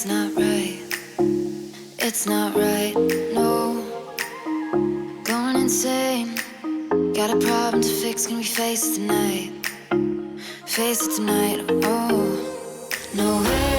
it's not right. It's not right, no. Going insane. Got a problem to fix, can we face it tonight? Face it tonight, oh. No way,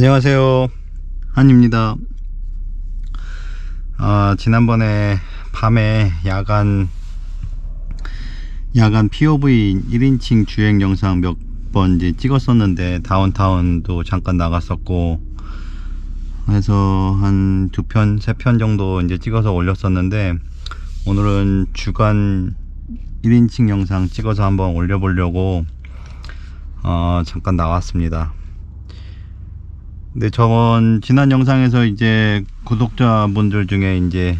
안녕하세요. 한입니다. 아, 지난번에 밤에 야간 야간 POV 1인칭 주행 영상 몇 번 이제 찍었었는데 다운타운도 잠깐 나갔었고 해서 한 두 편, 세 편 정도 이제 찍어서 올렸었는데 오늘은 주간 1인칭 영상 찍어서 한번 올려보려고 어, 잠깐 나왔습니다. 근데 저번 지난 영상에서 이제 구독자분들 중에 이제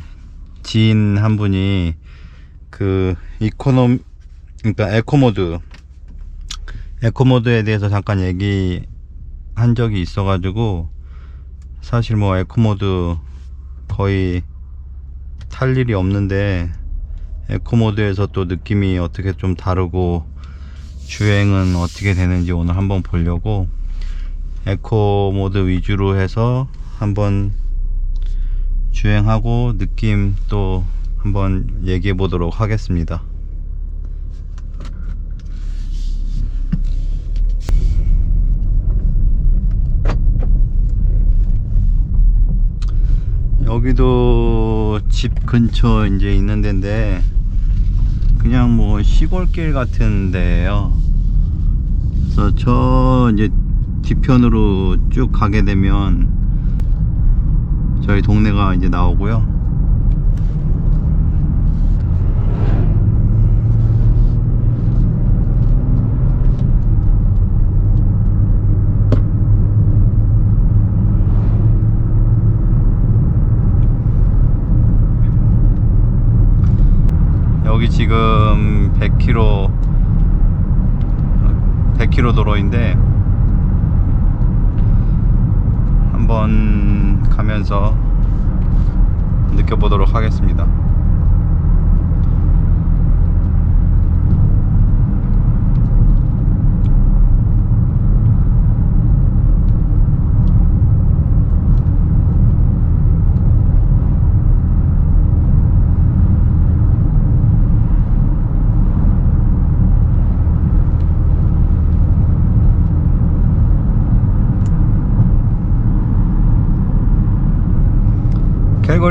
지인 한 분이 그 이코노 그러니까 에코모드 에코모드에 대해서 잠깐 얘기 한 적이 있어 가지고 사실 뭐 에코모드 거의 탈 일이 없는데 에코모드에서 또 느낌이 어떻게 좀 다르고 주행은 어떻게 되는지 오늘 한번 보려고 에코 모드 위주로 해서 한번 주행하고 느낌 또 한번 얘기해 보도록 하겠습니다. 여기도 집 근처 이제 있는 데인데 그냥 뭐 시골길 같은 데예요. 그래서 저 이제 뒤편으로 쭉 가게 되면 저희 동네가 이제 나오고요. 여기 지금 100km 100km 도로인데 한번 가면서 느껴보도록 하겠습니다.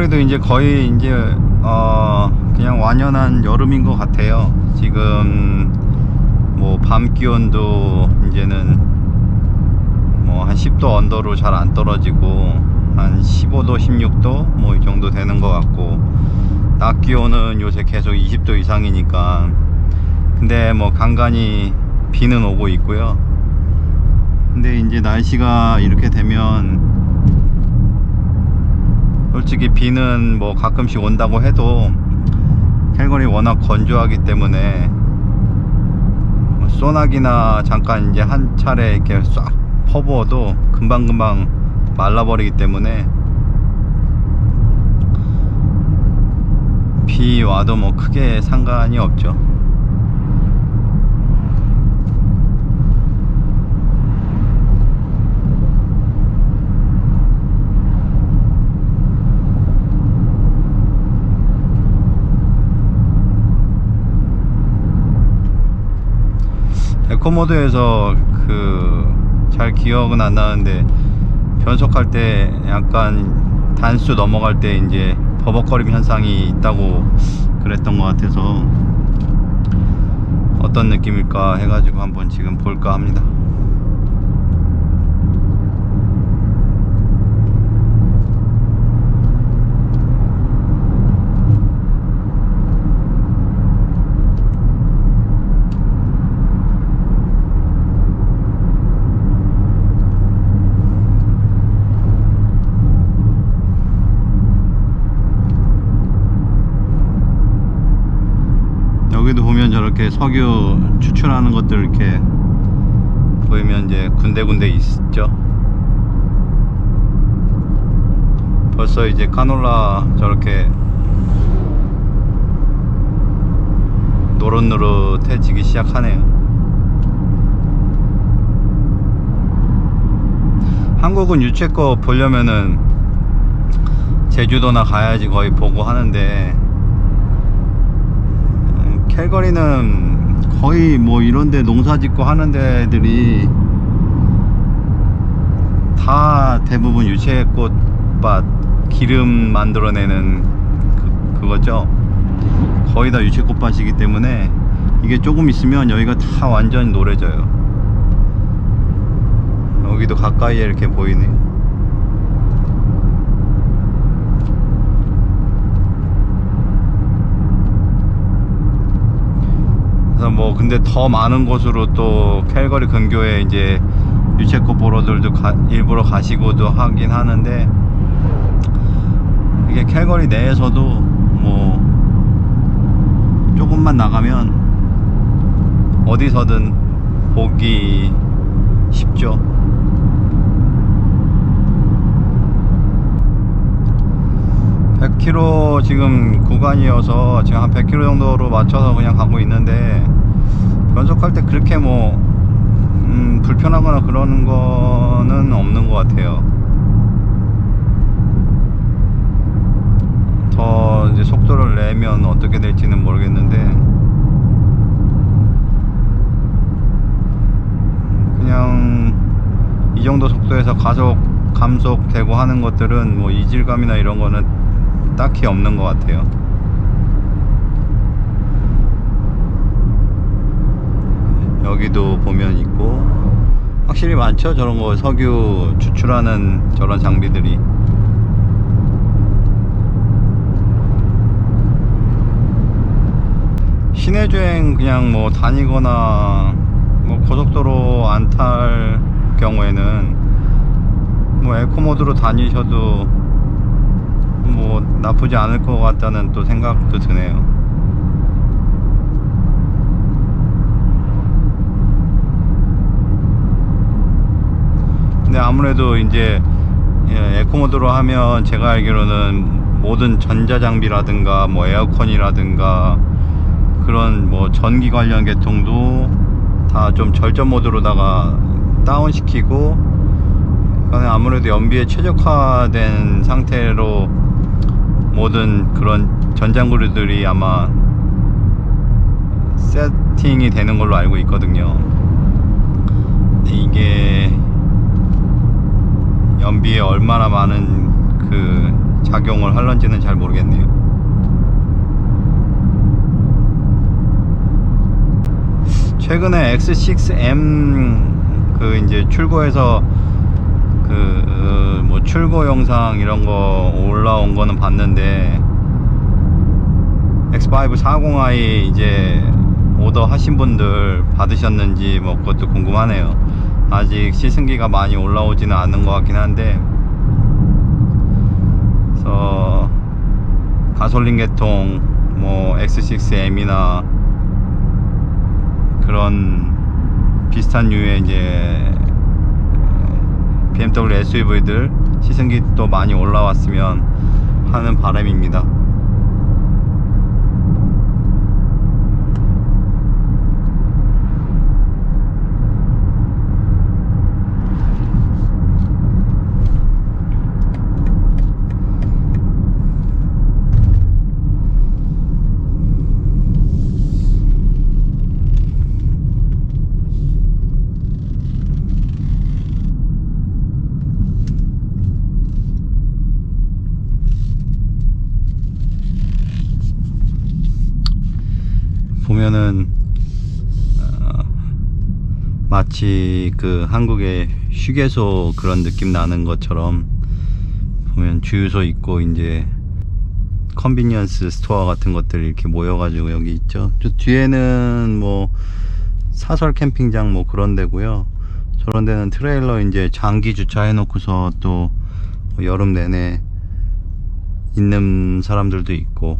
캘거리도 이제 거의 이제 어 그냥 완연한 여름인 것 같아요. 지금 뭐 밤 기온도 이제는 뭐 한 10도 언더로 잘 안 떨어지고 한 15도, 16도 뭐 이 정도 되는 것 같고 낮 기온은 요새 계속 20도 이상이니까 근데 뭐 간간히 비는 오고 있고요. 근데 이제 날씨가 이렇게 되면 솔직히 비는 뭐 가끔씩 온다고 해도 캘거리 워낙 건조하기 때문에 뭐 소나기나 잠깐 이제 한 차례 이렇게 싹 퍼부어도 금방금방 말라버리기 때문에 비 와도 뭐 크게 상관이 없죠. 에코모드에서 그 잘 기억은 안 나는데 변속할 때 약간 단수 넘어갈 때 이제 버벅거림 현상이 있다고 그랬던 것 같아서 어떤 느낌일까 해가지고 한번 지금 볼까 합니다. 여기도 저렇게 석유 추출하는 것들 이렇게 보이면 이제 군데군데 있죠. 벌써 이제 카놀라 저렇게 노릇노릇해지기 시작하네요. 한국은 유채 거 보려면은 제주도나 가야지 거의 보고 하는데 음, 캘거리는 거의 뭐 이런데 농사 짓고 하는 데들이 다 대부분 유채꽃밭 기름 만들어내는 그, 그거죠. 거의 다 유채꽃밭이기 때문에 이게 조금 있으면 여기가 다 완전히 노래져요. 여기도 가까이에 이렇게 보이네요 그래서 뭐 근데 더 많은 곳으로 또 캘거리 근교에 이제 유채꽃 보러들도 가- 일부러 가시고도 하긴 하는데 이게 캘거리 내에서도 뭐 조금만 나가면 어디서든 보기 쉽죠. (100 km) 지금 구간이어서 지금 한 100 km 정도로 맞춰서 그냥 가고 있는데 변속할 때 그렇게 뭐 음, 불편하거나 그러는 거는 없는 것 같아요. 더 이제 속도를 내면 어떻게 될지는 모르겠는데 그냥 이 정도 속도에서 가속 감속되고 하는 것들은 뭐 이질감이나 이런 거는 딱히 없는 것 같아요. 여기도 보면 있고 확실히 많죠 저런 거 석유 추출하는 저런 장비들이 시내 주행 그냥 뭐 다니거나 뭐 고속도로 안 탈 경우에는 뭐 에코 모드로 다니셔도 뭐 나쁘지 않을 것 같다는 또 생각도 드네요. 근데 아무래도 이제 예, 에코모드로 하면 제가 알기로는 모든 전자장비라든가 뭐 에어컨이라든가 그런 뭐 전기 관련 계통도 다 좀 절전 모드로다가 다운 시키고 그다음에 아무래도 연비에 최적화된 상태로 모든 그런 전장구류들이 아마 세팅이 되는 걸로 알고 있거든요. 이게 연비에 얼마나 많은 그 작용을 할런지는 잘 모르겠네요. 최근에 X6M 그 이제 출고해서 그 뭐 출고 영상 이런 거 올라온 거는 봤는데 X5 40i 이제 오더 하신 분들 받으셨는지 뭐 그것도 궁금하네요. 아직 시승기가 많이 올라오지는 않은 것 같긴 한데 그래서 가솔린 계통 뭐 X6M이나 그런 비슷한 류의 이제 BMW SUV들 시승기 또 많이 올라왔으면 하는 바람입니다. 보면은 어, 마치 그 한국의 휴게소 그런 느낌 나는 것처럼 보면 주유소 있고 이제 컨비니언스 스토어 같은 것들 이렇게 모여가지고 여기 있죠. 저 뒤에는 뭐 사설 캠핑장 뭐 그런 데고요. 저런 데는 트레일러 이제 장기 주차해 놓고서 또뭐 여름 내내 있는 사람들도 있고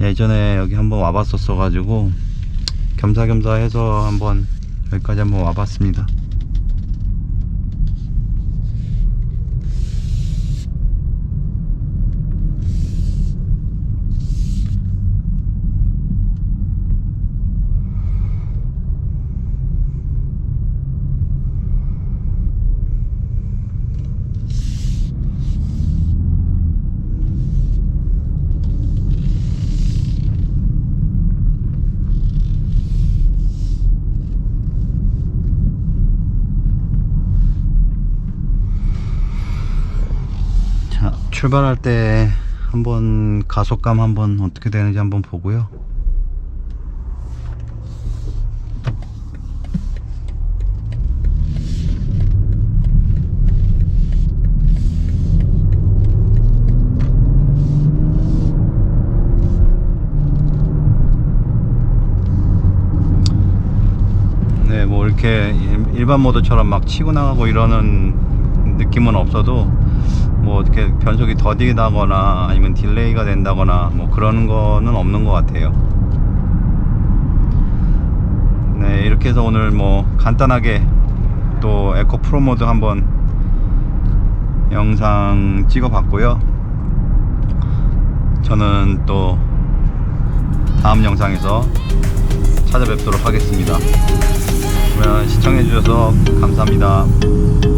예전에 여기 한번 와봤었어 가지고 겸사겸사 해서 한번 여기까지 한번 와봤습니다. 자, 출발할 때 한번 가속감 한번 어떻게 되는지 한번 보고요. 네, 뭐 이렇게 일- 일반 모드처럼 막 치고 나가고 이러는 느낌은 없어도 뭐 어떻게 변속이 더디다거나 아니면 딜레이가 된다거나 뭐 그런 거는 없는 것 같아요. 네, 이렇게 해서 오늘 뭐 간단하게 또 에코 프로 모드 한번 영상 찍어 봤고요. 저는 또 다음 영상에서 찾아뵙도록 하겠습니다. 그러면 시청해 주셔서 감사합니다.